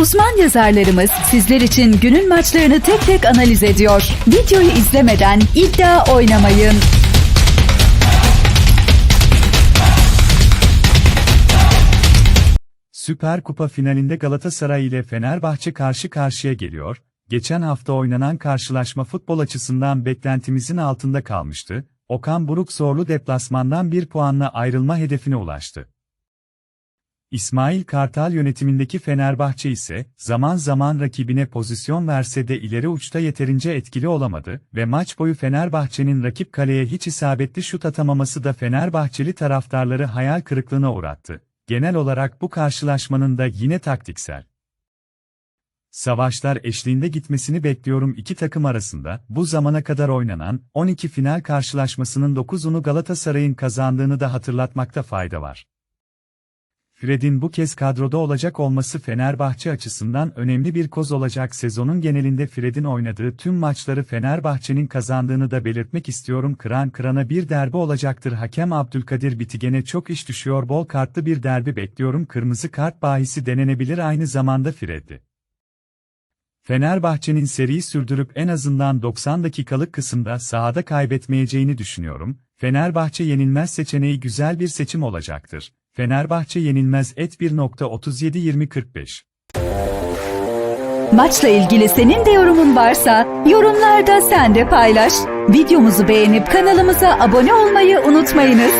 Uzman yazarlarımız sizler için günün maçlarını tek tek analiz ediyor. Videoyu izlemeden iddia oynamayın. Süper Kupa finalinde Galatasaray ile Fenerbahçe karşı karşıya geliyor. Geçen hafta oynanan karşılaşma futbol açısından beklentimizin altında kalmıştı. Okan Buruk zorlu deplasmandan bir puanla ayrılma hedefine ulaştı. İsmail Kartal yönetimindeki Fenerbahçe ise zaman zaman rakibine pozisyon verse de ileri uçta yeterince etkili olamadı ve maç boyu Fenerbahçe'nin rakip kaleye hiç isabetli şut atamaması da Fenerbahçeli taraftarları hayal kırıklığına uğrattı. Genel olarak bu karşılaşmanın da yine taktiksel savaşlar eşliğinde gitmesini bekliyorum iki takım arasında. Bu zamana kadar oynanan 12 final karşılaşmasının 9'unu Galatasaray'ın kazandığını da hatırlatmakta fayda var. Fred'in bu kez kadroda olacak olması Fenerbahçe açısından önemli bir koz olacak. Sezonun genelinde Fred'in oynadığı tüm maçları Fenerbahçe'nin kazandığını da belirtmek istiyorum. Kıran kırana bir derbi olacaktır. Hakem Abdülkadir Bitigen'e çok iş düşüyor. Bol kartlı bir derbi bekliyorum. Kırmızı kart bahisi denenebilir aynı zamanda Fred'di. Fenerbahçe'nin seriyi sürdürüp en azından 90 dakikalık kısımda sahada kaybetmeyeceğini düşünüyorum. Fenerbahçe yenilmez seçeneği güzel bir seçim olacaktır. Fenerbahçe yenilmez et 1.37-20-45. Maçla ilgili senin de yorumun varsa yorumlarda sen de paylaş. Videomuzu beğenip kanalımıza abone olmayı unutmayınız.